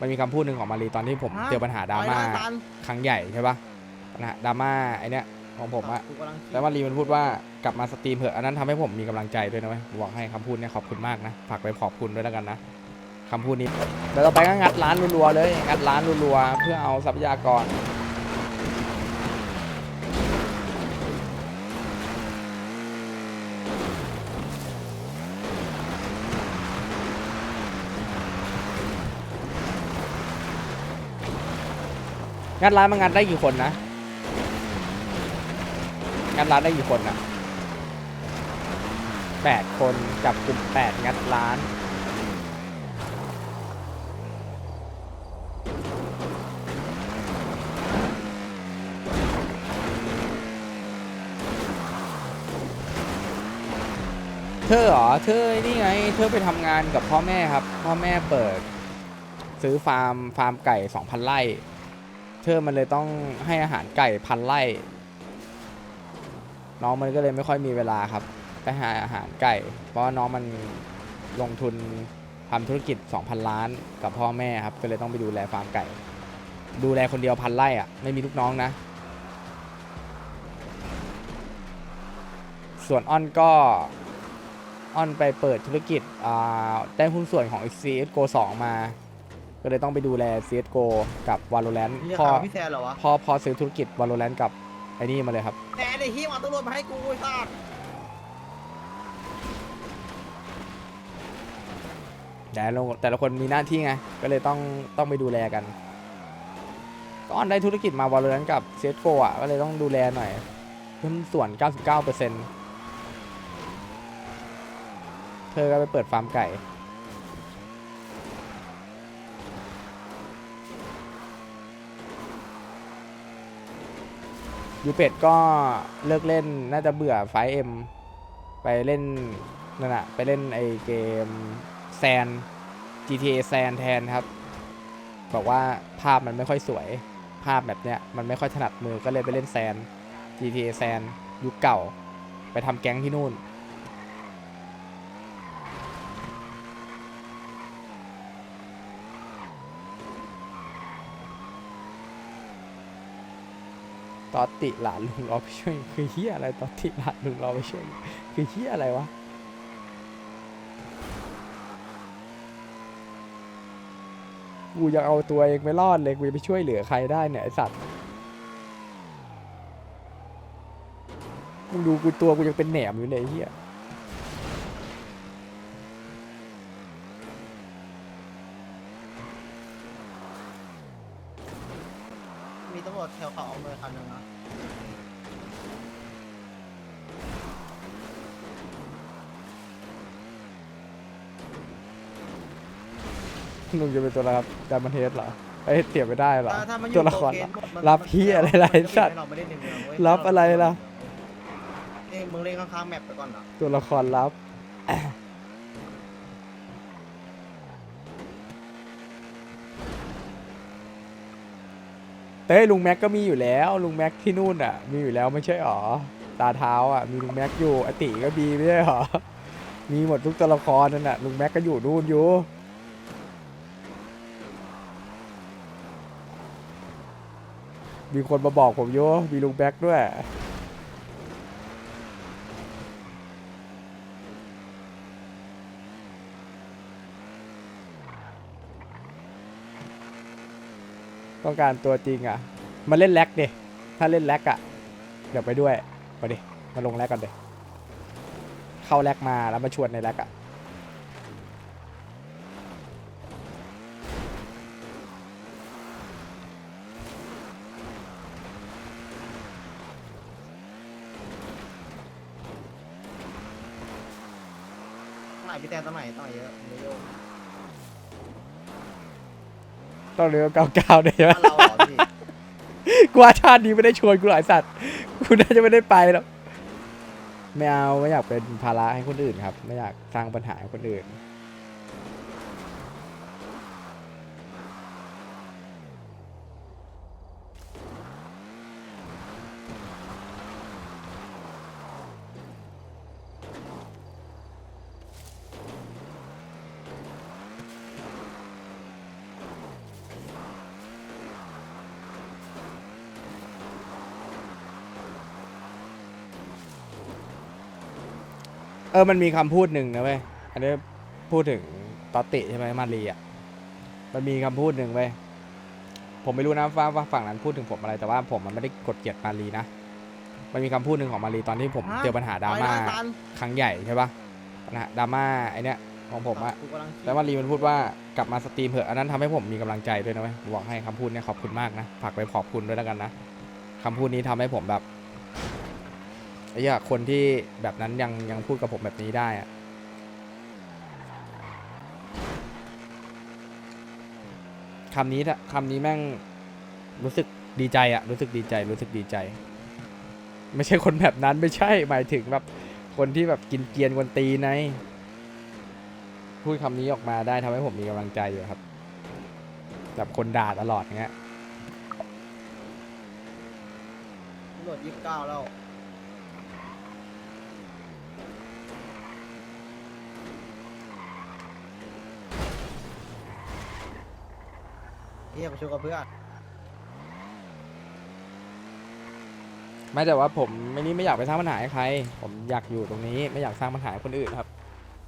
มันมีคำพูดหนึ่งของมารีตอนที่ผมเจอปัญหาดราม่า ไปนะตันครั้งใหญ่ใช่ปะปัญหาดราม่าไอเนี้ยของผมอะกูกำลังคิดแล้วมารีมันพูดว่ากลับมาสตรีมเถอะอันนั้นทำให้ผมมีกำลังใจด้วยนะเว้ยบอกให้คำพูดเนี้ยขอบคุณมากนะฝากไปขอบคุณด้วยแล้วกันนะคำพูดนี้เดี๋ยวต่อไปก็งัดร้านรัวๆเลยงัดร้านรัวๆเพื่อเอาทรัพยากร งัดร้านมันงัดได้กี่คนนะ งัดร้านได้กี่คนนะแปดคนจับกลุ่มแปดงัดร้าน เธอเหรอ เธอนี่ไง เธอไปทำงานกับพ่อแม่ครับ พ่อแม่เปิด ซื้อฟาร์มฟาร์มไก่สองพันไร่ เธอมันเลยต้องให้อาหารไก่พันไร่น้องมันก็เลยไม่ค่อยมีเวลาครับ ไปหาอาหารไก่ เพราะว่าน้องมันลงทุนทำธุรกิจ 2,000 ล้านกับพ่อแม่ครับ ก็เลยต้องไปดูแลฟาร์มไก่ ดูแลคนเดียวพันไร่อะไม่มีลูกน้องนะ ส่วนอ้อนก็อ้อนไปเปิดธุรกิจได้หุ้นส่วนของ CSGO 2 มา เลยต้องไปดูแล CSGO กับ Valorant เรียกพอหาพี่แซนเหรอวะพอพอซื้อธุรกิจ Valorant กับไอ้นี่มาเลยครับ แซนไอ้เฮียมาตำรวจมาให้กูไอ้สัสแต่ละแต่ละคนมีหน้าที่ไง ก็เลยต้องต้องไปดูแลกันก็ออนได้ธุรกิจมา Valorant กับ CSGO อะ ก็เลยต้องดูแลหน่อยหุ้นส่วน 99%เธอก็ไปเปิดฟาร์มไก่ ยูเป็ดก็เลิกเล่นน่าจะเบื่อไฟเอ็มไปเล่นนั่นอะไปเล่นไอเกมแซน GTA แซนแทนครับ บอกว่าภาพมันไม่ค่อยสวยภาพแบบเนี้ยมันไม่ค่อยถนัดมือก็เลยไปเล่นแซน GTA แซนยุคเก่า ไปทำแก๊งที่นู่น ตอตติหลานลุงเราไปช่วยคือเฮียอะไรตอตติหลานลุงเราไปช่วยคือเฮียอะไรวะกูยังเอาตัวเองไม่รอดเลยกูจะไปช่วยเหลือใครได้เนี่ยไอสัตว์มึงดูกูตัวกูยังเป็นแหนมอยู่เลยเฮีย มีตำรวจแถวเขาเอาเมือคันหนึงนะลุงจะเป็นตัวรับดามันเทสเหรอไอยเสียไม่ได้เหรอถ้าถ้ามันอตัยู่วละครโตเกนมันรับมันเหี้ยอะไรล่ะไอ้สัตว์มันจะไม่ได้ในเมืองเว้ยรับอะไรล่ะ เอ้ยมึงเล่นข้างๆแมปไปก่อนนะตัวละครลับ เต้ยลุงแม็กก็มีอยู่แล้ว ลุงแม็กที่นู่นอะ มีอยู่แล้วไม่ใช่หรอตาเท้าอะมีลุงแม็กอยู่อติก็มีไม่ใช่หรอมีหมดทุกตัวละครนั่นน่ะลุงแม็กก็อยู่นู่นอยู่มีคนมาบอกผมโยมีลุงแม็กด้วย ต้องการตัวจริงอะ มาเล่นแล็กดิ ถ้าเล่นแล็กอะ เดี๋ยวไปด้วยมาดิ มาลงแล็กกันดิเข้าแล็กมาแล้วมาชวนในแล็กอะตรงไหนพี่แซนตรงไหนตรงไหนเยอะเยอะ ต้องเรือเก้าเก้าด้วยใช่ไหมบ้านเราเหรอพี่กูว่าชาตินี้ไม่ได้ชวนกูหลายสัตว์กูน่าจะไม่ได้ไปหรอกไม่เอาไม่อยากเป็นภาระให้คนอื่นครับ ไม่อยากสร้างปัญหาให้คนอื่น เออมันมีคำพูดหนึ่งนะเว้ยอันนี้พูดถึงตอตติใช่ไหมมารีอะมันมีคำพูดหนึ่งเว้ยผมไม่รู้นะว่าว่าฝั่งนั้นพูดถึงผมอะไรแต่ว่าผมมันไม่ได้กดเกลียดมารีนะมันมีคำพูดหนึ่งของมารีตอนที่ผมฮะเจอปัญหาดราม่าไปนะตันครั้งใหญ่ใช่ปะปัญหาดราม่าไอเนี้ยของผมอะกูกำลังคิดแล้วมารีมันพูดว่ากลับมาสตรีมเถอะอันนั้นทำให้ผมมีกำลังใจด้วยนะเว้ยผมบอกให้คำพูดเนี้ยขอบคุณมากนะฝากไปขอบคุณด้วยแล้วกันนะคำพูดนี้ทำให้ผมแบบ ไอ้เหี้ยคนที่แบบนั้นยังยังพูดกับผมแบบนี้ได้อะคำนี้คำนี้แม่งรู้สึกดีใจอะรู้สึกดีใจ รู้สึกดีใจ ไม่ใช่คนแบบนั้นไม่ใช่หมายถึงแบบคนที่แบบกินเกียนกวนตีในพูดคำนี้ออกมาได้ทำให้ผมมีกำลังใจอยู่ครับแบบคนด่าตลอดเงี้ยตำรวจยี่สิบเก้าแล้ว เฮียไปช่วยกับเพื่อนไม่แต่ว่าผมไม่นี่ไม่อยากไปสร้างปัญหาให้ใคร ผมอยากอยู่ตรงนี้ไม่อยากสร้างปัญหาให้คนอื่นครับ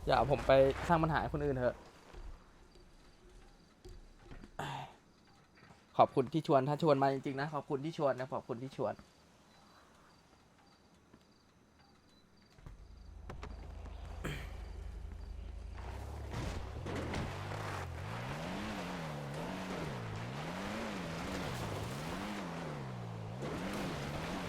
อย่าเอาผมไปสร้างปัญหาให้คนอื่นเถอะ ขอบคุณที่ชวนถ้าชวนมาจริงๆนะขอบคุณที่ชวนนะขอบคุณที่ชวน